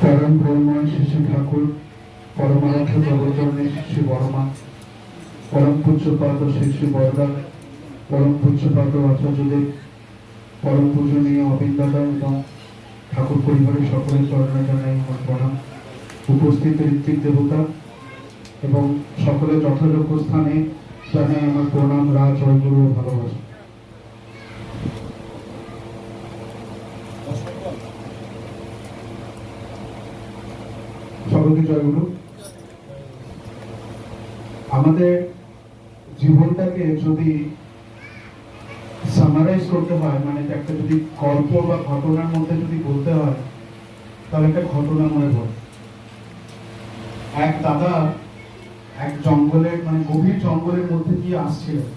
পরম ব্রহ্মণ শিশু ঠাকুর পরমারাধ্য জগচরণে শিশু বর্মা, পরম পূজ্যপাদ শিশু বরদা পরম পূজ্যপাদ আচার্যদেব, পরম পূজনীয় অবিন্দাদা এবং ঠাকুর পরিবারের সকলের চরণে জানাই আমার প্রণাম। উপস্থিত ঋত্বিক দেবতা এবং সকলের যথাযোগ্য স্থানে জানাই আমার প্রণাম, রাজ, জয়গুরু ভালোবাসা। সকলকে জয়গুরু আমাদের জীবনটাকে যদি সামারাইজ করতে হয় মানে একটা যদি গল্প বা ঘটনার মধ্যে যদি বলতে হয়, তাহলে একটা ঘটনা মনে পড়ে। এক দাদা এক জঙ্গলের মানে গভীর জঙ্গলের মধ্যে দিয়ে আসছিলেন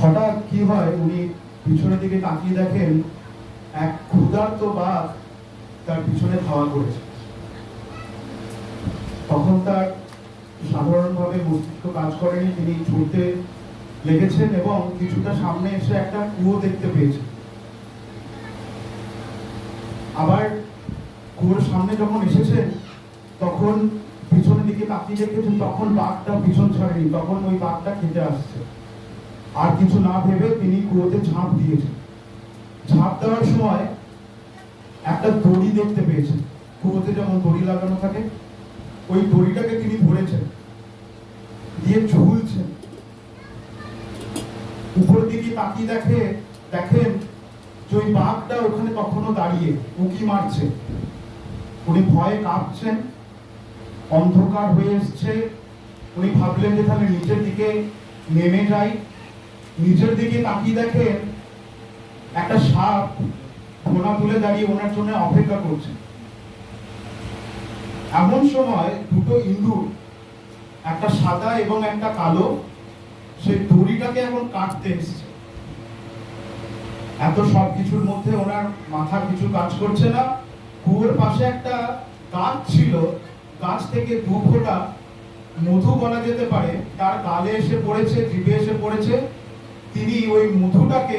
হঠাৎ কি হয়, উনি পিছনের দিকে তাকিয়ে দেখেন, এক ক্ষুধার্ত বাঘ তার পিছনে ধাওয়া করেছে। তখন তার সাধারণভাবে মস্তিষ্ক কাজ করেনি, তিনি ছুটতে লেগেছেন এবং কিছুটা সামনে এসে একটা কুয়ো দেখতে পেয়েছেন। আবার কুয়োর সামনে যখন এসেছেন, তখন পিছনের দিকে তাকিয়ে দেখেছেন, তখন বাঘটা পিছন ছাড়েনি, তখন ওই বাঘটা খেতে আসছে। আর কিছু না ভেবে তিনি কুয়োতে ঝাঁপ দিয়েছেন। ঝাঁপ দেওয়ার সময় একটা দড়ি দেখতে পেয়েছেন। কুয়োতে যেমন দড়ি লাগানো থাকে ওই দড়িটাকে তিনি ধরেছেন, দিয়ে ঝুলছেন। উপর দিকে তাকিয়ে দেখে, দেখেন যে ওই বাঘটা ওখানে তখনও দাঁড়িয়ে উকি মারছে। উনি ভয়ে কাঁপছেন, অন্ধকার হয়ে এসছে। উনি ভাবলেন যে তাহলে নিচের দিকে নেমে যাই। নিচের দিকে তাকিয়ে দেখেন একটা সাপ ঘোড়া তুলে দাঁড়িয়ে ওনার জন্য অপেক্ষা করছে। এমন সময় দুটো ইঁদুর, একটা সাদা এবং একটা কালো, সেই দড়িটাকে এখন কাটতে এসছে। এত সব কিছুর মধ্যে ওনার মাথা কিছু কাজ করছে না। কুয়োর পাশে একটা গাছ ছিল, গাছ থেকে দু ফোঁটা মধু বলা যেতে পারে, তার গালে এসে পড়েছে, জিভে এসে পড়েছে। তিনি ওই মধুটাকে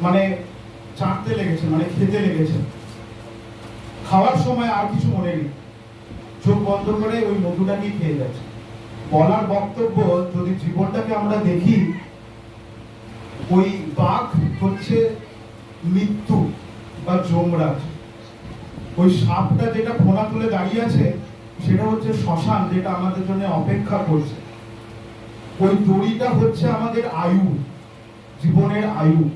মানে চাটতে লেগেছে মানে খেতে লেগেছে। খাওয়ার সময় আর কিছু মনে নেই। চোখ বন্ধ করে ওই মধুটাকেই খেয়ে যাচ্ছে। বলার বক্তব্য যদি জীবনটাকে আমরা দেখি, ওই বাঘ হচ্ছে মৃত্যু বা যমরাজ। ওই সাপটা যেটা ফোনা তুলে দাঁড়িয়ে আছে, সেটা হচ্ছে শ্মশান, যেটা আমাদের জন্য অপেক্ষা করছে। ওই দড়িটা হচ্ছে আমাদের আয়ু, জীবনের আয়ু।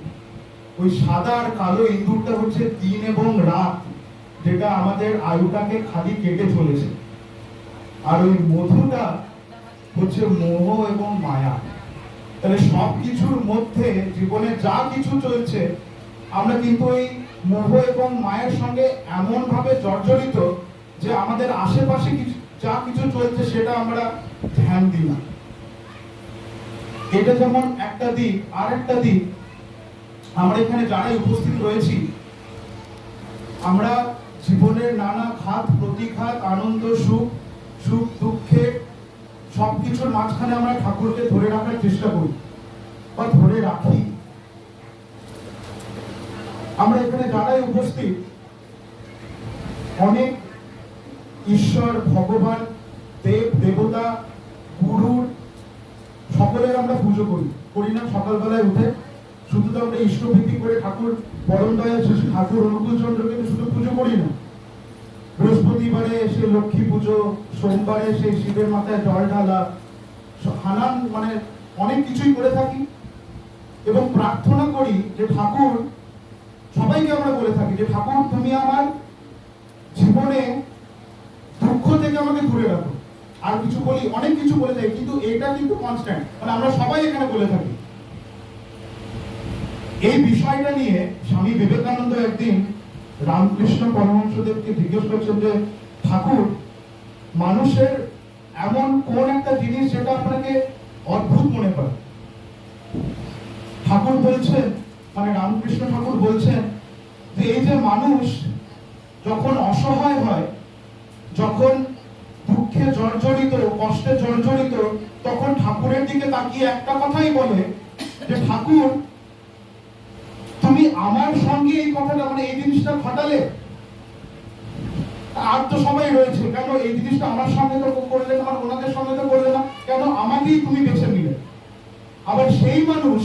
ওই সাদা আর কালো ইঁদুরটা হচ্ছে দিন এবং রাত। যেটা আমাদের আয়ুটাকে খালি কেটে চলেছে। আর ওই মধুটা হচ্ছে মোহ এবং মায়া। তাহলে সব কিছুর মধ্যে জীবনে যা কিছু চলছে, আমরা কিন্তু ওই মোহ এবং মায়ের সঙ্গে এমন ভাবে জর্জরিত যে আমাদের আশেপাশে কিছু, যা কিছু চলছে সেটা আমরা ধ্যান দিই না। এটা যেমন একটা দিক আর একটা দিক, আমরা এখানে যারাই উপস্থিত রয়েছি, আমরা জীবনের নানা খাত প্রতিঘাত আনন্দ, সুখ সুখ দুঃখের সবকিছুর মাঝখানে আমরা ঠাকুরকে ধরে রাখার চেষ্টা করি বা ধরে রাখি। আমরা এখানে যারাই উপস্থিত, অনেক ঈশ্বর, ভগবান, দেব, দেবতা গুরুর সকলের আমরা পুজো করি। করি না, সকালবেলায় উঠে শুধু তো আমরা ইষ্টভিত্তি করে ঠাকুর পরম দয়া শিশু ঠাকুর অনুকূল চন্দ্রকে তো শুধু পুজো করি না। বৃহস্পতিবারে এসে লক্ষ্মী পুজো, সোমবারে সেই শিবের মাথায় জল ঢালা হানান মানে অনেক কিছুই করে থাকি এবং প্রার্থনা করি যে ঠাকুর, সবাইকে আমরা বলে থাকি যে ঠাকুর, তুমি আমার জীবনে দুঃখ থেকে আমাকে দূরে রাখো। আর কিছু বলি, অনেক কিছু বলে থাকি, কিন্তু এটা কিন্তু কনস্ট্যান্ট মানে আমরা সবাই এখানে বলে থাকি। এই বিষয়টা নিয়ে স্বামী বিবেকানন্দ একদিন রামকৃষ্ণ পরমহংসদেবকে জিজ্ঞেস করছেন যে, ঠাকুর, মানুষের এমন কোন একটা জিনিস যেটা আপনাকে অদ্ভুত মনে করে? ঠাকুর বলছেন মানে রামকৃষ্ণ ঠাকুর বলছেন যে, এই যে মানুষ যখন অসহায় হয়, যখন দুঃখে জর্জরিত, কষ্টে জর্জরিত, তখন ঠাকুরের দিকে তাকিয়ে একটা কথাই বলে যে, ঠাকুর আমার সঙ্গে এই কথাটা মানে এই জিনিসটা ঘটালে আর তো সবাই রয়েছে। কেন এই জিনিসটা আমার সামনে তো করলে না, আমার ওনাদের সামনে তো করলে না? কেন আমাকেই তুমি বেছে নিলে? আবার সেই মানুষ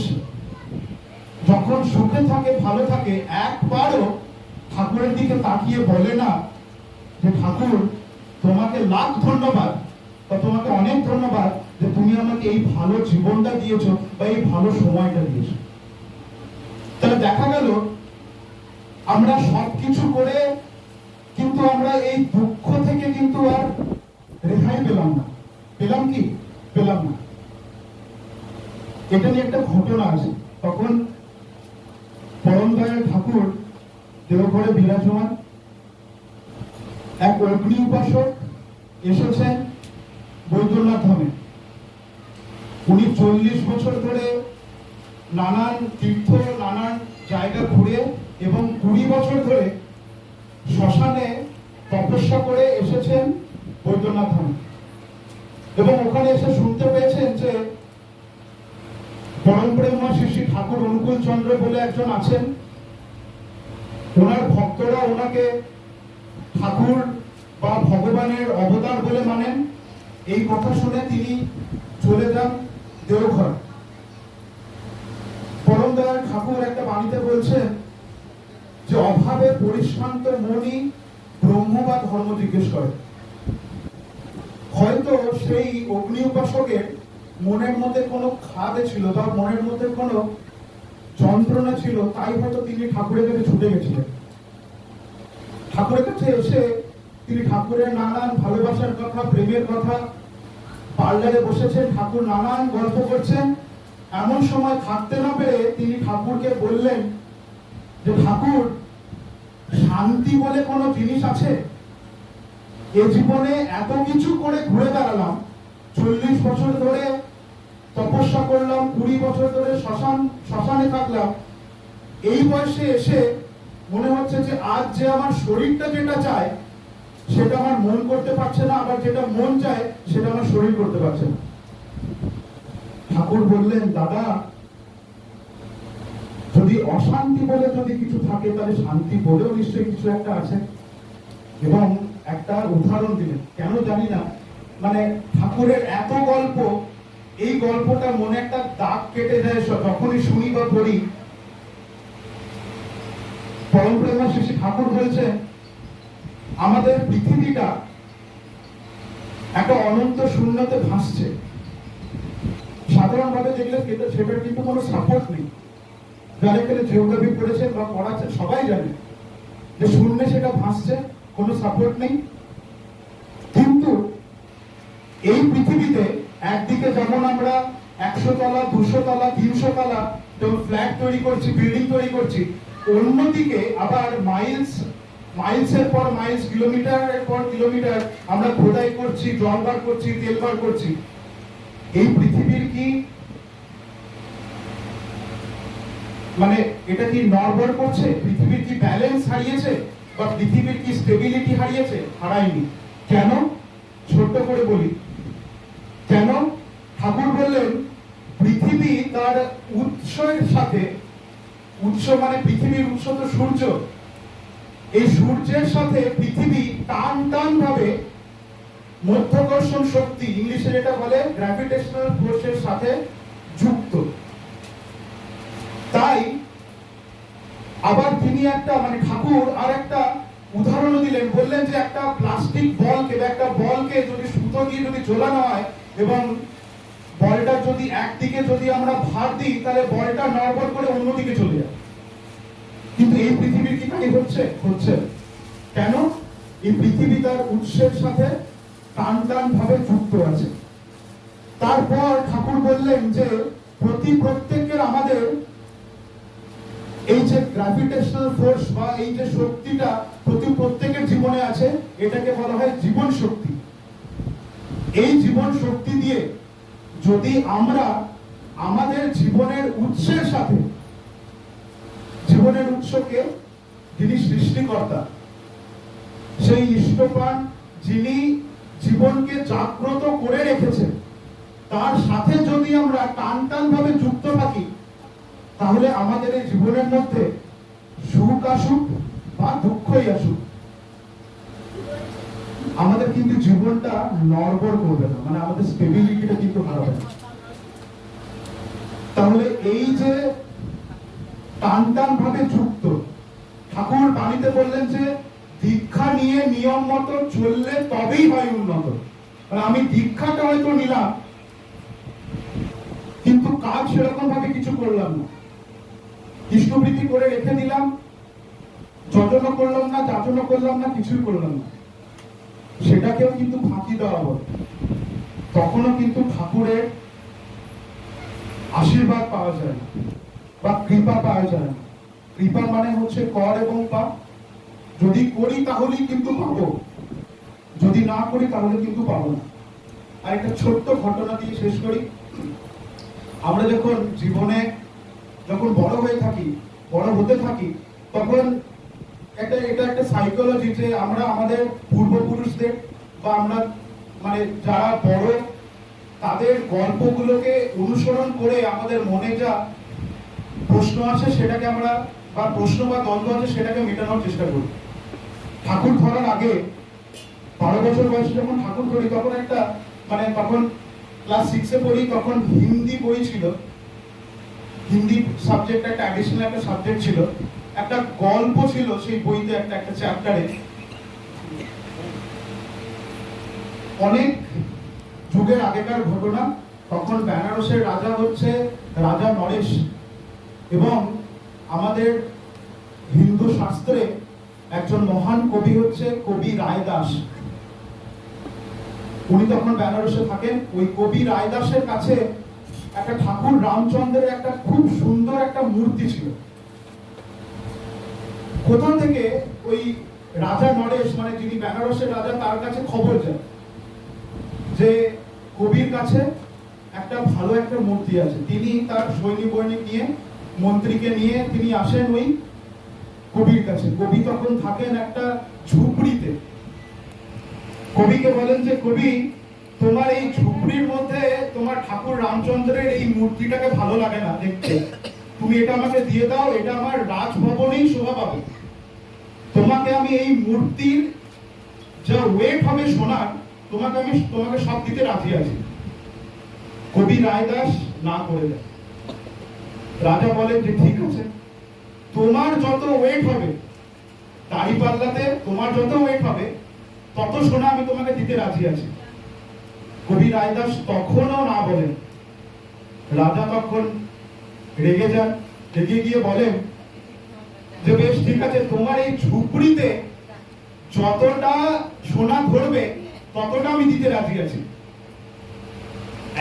যখন সুখে থাকে, ভালো থাকে, একবারও ঠাকুরের দিকে তাকিয়ে বলে না যে, ঠাকুর, তোমাকে লাখ ধন্যবাদ বা তোমাকে অনেক ধন্যবাদ যে তুমি আমাকে এই ভালো জীবনটা দিয়েছ বা এই ভালো সময়টা দিয়েছ। তাহলে দেখা গেল, আমরা সব কিছু করে কিন্তু আমরা এই দুঃখ থেকে কিন্তু আর রেহাই পেলাম না। পেলাম কি? পেলাম না। এটা নিয়ে একটা ঘটনা আছে। তখন পরম দয়াল ঠাকুর দেবঘরে বিরাজমান এক অগ্নি উপাসক এসেছেন বৈদ্যনাথ ধামে উনি চল্লিশ বছর ধরে নানান তীর্থ, নানান জায়গা ঘুরে এবং কুড়ি বছর ধরে শ্মশানে তপস্যা করে এসেছেন বৈদ্যনাথ ধামে। এবং ওখানে এসে শুনতে পেয়েছেন যে পরম প্রেমা শ্রী ঠাকুর অনুকূল চন্দ্র বলে একজন আছেন। ওনার ভক্তরা ওনাকে ঠাকুর বা ভগবানের অবতার বলে মানেন। এই কথা শুনে তিনি চলে যান দেওঘর। দয়াল ঠাকুর একটা বাণীতে বলছেন যে অভাবে পরিশ্রান্ত মনই ব্রহ্ম বা ধর্ম জিজ্ঞেস করে। হয়তো সেই অগ্নি উপাসকের মনের মধ্যে কোনো খাদে ছিল বা মনের মধ্যে কোনো যন্ত্রণা ছিল, তাই হয়তো তিনি ঠাকুরের কাছে ছুটে গেছিলেন। ঠাকুরের কাছে এসে তিনি ঠাকুরের নানান ভালোবাসার কথা, প্রেমের কথা, পার্লারে বসেছেন, ঠাকুর নানান গল্প করছেন। এমন সময় থাকতে না পেরে তিনি ঠাকুরকে বললেন, যে ঠাকুর, শান্তি বলে কোনো জিনিস আছে? এ জীবনে এত কিছু করে ঘুরে দাঁড়ালাম। চল্লিশ বছর ধরে তপস্যা করলাম, কুড়ি বছর ধরে শ্মশান, শ্মশানে থাকলাম। এই বয়সে এসে মনে হচ্ছে যে আজ যে আমার শরীরটা যেটা চায়, সেটা আমার মন করতে পারছে না, আবার যেটা মন চায়, সেটা আমার শরীর করতে পারছে না। ঠাকুর বললেন, দাদা, যদি অশান্তি বলে যদি কিছু থাকে, তাহলে শান্তি বলেও নিশ্চয়ই কিছু একটা আছে। এবং একটা উদাহরণ দিলেন, কেন জানি না মানে ঠাকুরের এত গল্প, এই গল্পটা মনে একটা দাগ কেটে যায় যখনই শুনি বা পড়ি। পরম প্রেমা শ্রী শ্রী ঠাকুর বলছেন আমাদের পৃথিবীটা একটা অনন্ত শূন্যতে ভাসছে। সেটা- সেটার কিন্তু কোনো সাপোর্ট নেই। যারা এখানে জিওগ্রাফি বা সবাই জানে যে সেটা ভাসছে, কোনো সাপোর্ট নেই। কিন্তু এই পৃথিবীতে একদিকে যেমন আমরা একশো তলা, দুশো তলা, তিনশো তলা যেমন ফ্ল্যাট তৈরি করছি বিল্ডিং তৈরি করছি, অন্যদিকে আবার মাইলস মাইলসের পর মাইলস কিলোমিটারের পর কিলোমিটার আমরা খোদাই করছি, জল বার করছি, তেল বার করছি। এই পৃথিবীর কি? মানে এটা কি নড়বড় করছে? পৃথিবীর কি ব্যালেন্স হারিয়েছে? বা পৃথিবীর কি স্টেবিলিটি হারিয়েছে? হারায়নি। কেন? ছোট্ট করে বলি। কেন? ঠাকুর বললেন, পৃথিবী তার উৎসের সাথে, উৎস মানে পৃথিবীর উৎস তো সূর্য, এই সূর্যের সাথে পৃথিবী টান টান ভাবে মধ্যাকর্ষণ শক্তি, ইংলিশে যেটা বলে গ্র্যাভিটেশনাল ফোর্সের সাথে যুক্ত। তাই আবার তিনি একটা মানে ঠাকুর আর একটা উদাহরণ দিলেন, বললেন যে একটা প্লাস্টিক বলকে বা একটা বলকে যদি সুতো দিয়ে যদি ঝোলানো হয় এবং বলটা যদি একদিকে যদি আমরা ভার দিই, তাহলে বলটা নড়বড় করে অন্যদিকে চলে যায়। কিন্তু এই পৃথিবীর কি তাই হচ্ছে? হচ্ছে কেন? এই পৃথিবী তার উৎসের সাথে টান টান ভাবে যুক্ত আছে। তারপর ঠাকুর বললেন যে, প্রতি প্রত্যেকের আমাদের এই যে গ্র্যাভিটেশনাল ফোর্স বা এই যে শক্তিটা প্রতি প্রত্যেকের জীবনে আছে, এটাকে বলা হয় জীবন শক্তি। এই জীবন শক্তি দিয়ে যদি আমরা আমাদের জীবনের উৎসের সাথে, জীবনের উৎসকে যিনি সৃষ্টিকর্তা, সেই যিনি জীবনকে জাগ্রত করে রেখেছেন। তার সাথে যদি আমরা টান টান ভাবে যুক্ত থাকি, তাহলে আমাদের এই জীবনের মধ্যে সুখ আসুক বা দুঃখই আসুক। আমাদের কিন্তু জীবনটা নড়বড় করবে না মানে আমাদের স্টেবিলিটিটা কিন্তু হারাবে না। তাহলে এই যে টান টান ভাবে যুক্ত, ঠাকুর বাণীতে বললেন যে দীক্ষা নিয়ে নিয়ম মতো চললে তবেই হয় উন্নত। আমি দীক্ষাটা হয়তো নিলাম, কিন্তু কাজ সেরকম ভাবে কিছু করলাম না। ইষ্টবৃত্তি করে রেখে দিলাম, যজনও করলাম না যাচনও করলাম না, কিছুই করলাম না। সেটাকেও কিন্তু ফাঁকি দেওয়া বলে তখনও কিন্তু ঠাকুরের আশীর্বাদ পাওয়া যায় না, বা কৃপা পাওয়া যায় না। কৃপা মানে হচ্ছে কর এবং পাপ। যদি করি তাহলেই কিন্তু পাবো। যদি না করি তাহলে কিন্তু পাবো না। আর একটা ছোট্ট ঘটনা দিয়ে শেষ করি। আমরা যখন জীবনে যখন বড় হয়ে থাকি, বড় হতে থাকি, তখন একটা, এটা একটা সাইকোলজি যে আমরা আমাদের পূর্বপুরুষদের বা আমরা মানে যারা বড়, তাদের গল্পগুলোকে অনুসরণ করে আমাদের মনে যা প্রশ্ন আছে সেটাকে আমরা বা প্রশ্ন বা দ্বন্দ্ব আছে সেটাকে মেটানোর চেষ্টা করি। ঠাকুর ধরার আগে বারো বছর বয়সে যখন ঠাকুর ধরি, তখন একটা মানে তখন ক্লাস সিক্সে পড়ি, তখন হিন্দি বই ছিল। হিন্দি সাবজেক্ট একটা অ্যাডিশনাল একটা সাবজেক্ট ছিল। একটা গল্প ছিল সেই বইতে একটা একটা চ্যাপ্টারে অনেক যুগের আগেকার ঘটনা, তখন বেনারসের রাজা হচ্ছে রাজা নরেশ। এবং আমাদের হিন্দু শাস্ত্রে একজন মহান কবি হচ্ছে কবি রায়দাস। উনি তখন বেনারসে থাকেন। ওই কবি রায়দাসের কাছে একটা ঠাকুর রামচন্দ্রের একটা খুব সুন্দর একটা মূর্তি ছিল। কোথা থেকে ওই রাজা নরেশ মানে যিনি বেনারসের রাজা, তার কাছে খবর যায় যে কবির কাছে একটা ভালো একটা মূর্তি আছে। তিনি তার সৈনিক বৈনিক নিয়ে মন্ত্রীকে নিয়ে তিনি আসেন ওই কবির কাছে। কবি তখন থাকেন একটা ঝুপড়িতে। কবিকে বলেন যে, কবি, তোমার এই ঝুপড়ির মধ্যে তোমার ঠাকুর রামচন্দ্রের এই মূর্তিটাকে ভালো লাগে না দেখতে। তুমি এটা আমাকে দিয়ে দাও, এটা আমার রাজভবনেই শোভা পাবে। তোমাকে আমি এই মূর্তির যা ওয়েট হবে সোনার, তোমাকে আমি, তোমাকে সব দিতে রাজি আছি। কবি রায়দাস না করে দেয় রাজা বলেন যে, ঠিক আছে তোমার যত ওয়েট হবে, দাড়ি পাল্লাতে তোমার যত ওয়েট হবে, তত সোনা আমি তোমাকে দিতে রাজি আছি। কবি রায়দাস তখনও না বলেন। রাজা তখন রেগে যান, রেগে গিয়ে বলেন যে, বেশ, ঠিক আছে, তোমার এই ঝুপড়িতে যতটা সোনা ধরবে ততটা আমি দিতে রাজি আছি।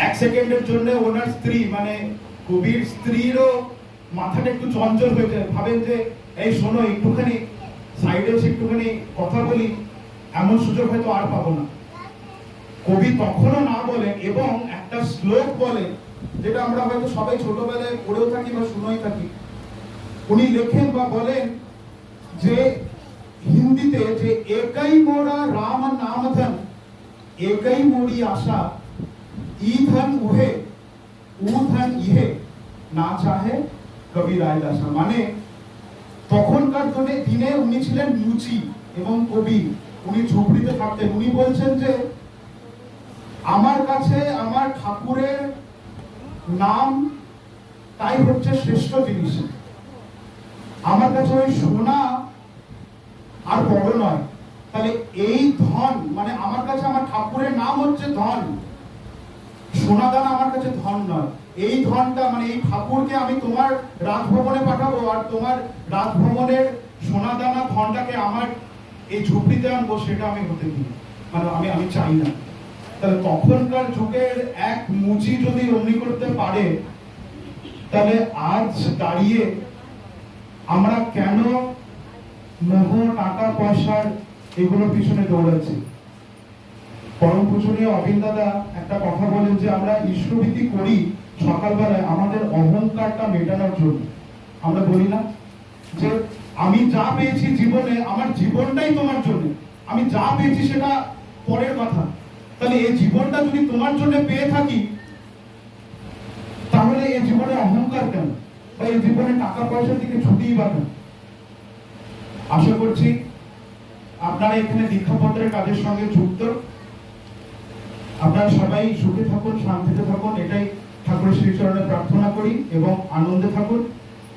এক সেকেন্ডের জন্য ওনার স্ত্রী মানে কবির স্ত্রীরও মাথাটা একটু চঞ্চল হয়ে যায়। ভাবেন যে, এই শোনো, একটুখানি সাইডে এসে একটুখানি কথা বলি, এমন সুযোগ হয়তো আর পাবো না। কবি তখনও না বলেন এবং একটা শ্লোক বলে, যেটা আমরা হয়তো সবাই ছোটবেলায় পড়েও থাকি বা শুনেই থাকি। উনি লেখেন বা বলেন যে, হিন্দিতে যে, একাই মোরা রাম নাম ধন, একাই মোড়ি আশা, ই ধন উহে, উ ধন ইহে, না চাহে কবি রায়দাসা মানে তখনকার দিনে দিনে উনি ছিলেন মুচি এবং কবি। উনি ঝুপড়িতে থাকতেন। উনি বলছেন যে, আমার কাছে আমার ঠাকুরের নাম, তাই হচ্ছে শ্রেষ্ঠ জিনিস। আমার কাছে ওই সোনা আর বড় নয়। তাহলে এই ধন মানে আমার কাছে আমার ঠাকুরের নাম হচ্ছে ধন। সোনা দানা আমার কাছে ধন নয়। এই ধনটা মানে এই ঠাকুরকে আমি তোমার রাজভবনে পাঠাবো আর তোমার রাজভবনের সোনা দানা ধনটাকে আমার এই ঝুপড়িতে আনব, সেটা আমি হতে দিই। মানে আমি আমি চাই না। তাহলে তখনকার যুগের এক মুচি যদি অমনি করতে পারে, তাহলে আজ দাঁড়িয়ে আমরা কেন মোহ, টাকা, পয়সার এগুলোর পিছনে দৌড়াচ্ছি? পরম পূজনীয় অবিন দাদা একটা কথা বলেন যে আমরা ঈশ্বরীতি করি সকালবেলায় আমাদের অহংকারটা মেটানোর জন্য। আমরা বলি না যে আমি যা পেয়েছি জীবনে, আমার জীবনটাই তোমার জন্য। আমি যা পেয়েছি সেটা পরের কথা। তাহলে এই জীবনটা যদি তোমার জন্য পেয়ে থাকি, তাহলে এই জীবনে অহংকার কেন? বা এই জীবনে টাকা পয়সার দিকে ছুটিই বা কেন? আশা করছি আপনারা এখানে দীক্ষাপত্রের কাজের সঙ্গে যুক্ত। আপনারা সবাই সুখে থাকুন, শান্তিতে থাকুন, এটাই ঠাকুরের শ্রীচরণে প্রার্থনা করি এবং আনন্দে থাকুন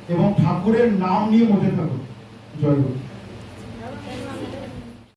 এবং ঠাকুরের নাম নিয়ে মজে থাকুন জয় গুরু।